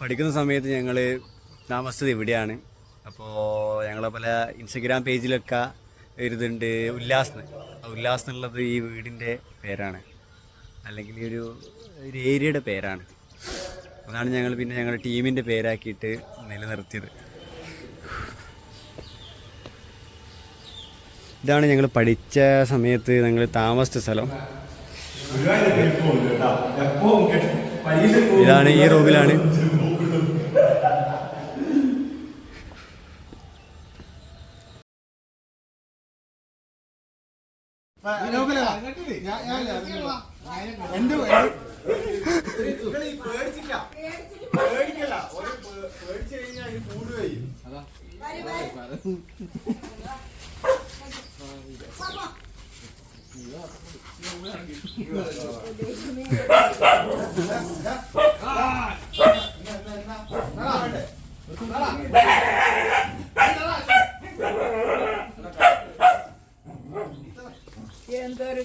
പഠിക്കുന്ന സമയത്ത് ഞങ്ങൾ താമസിച്ചത് ഇവിടെയാണ്. അപ്പോൾ ഞങ്ങളെ പല ഇൻസ്റ്റഗ്രാം പേജിലൊക്കെ ഒരിതുണ്ട് ഉല്ലാസ്. ഉല്ലാസ് എന്നുള്ളത് ഈ വീടിന്റെ പേരാണ്. അല്ലെങ്കിൽ ഒരു ഒരു ഏരിയയുടെ പേരാണ്. അതാണ് ഞങ്ങൾ പിന്നെ ഞങ്ങളുടെ ടീമിന്റെ പേരാക്കിയിട്ട് നിലനിർത്തിയത്. ഇതാണ് ഞങ്ങൾ പഠിച്ച സമയത്ത് ഞങ്ങൾ താമസിച്ച സ്ഥലം. ഇതാണ് ഈ റൂമിലാണ്. എന്തൊരു കഷ്ടമാണ് അപ്പ വന്ന സമയം വരെ വരെ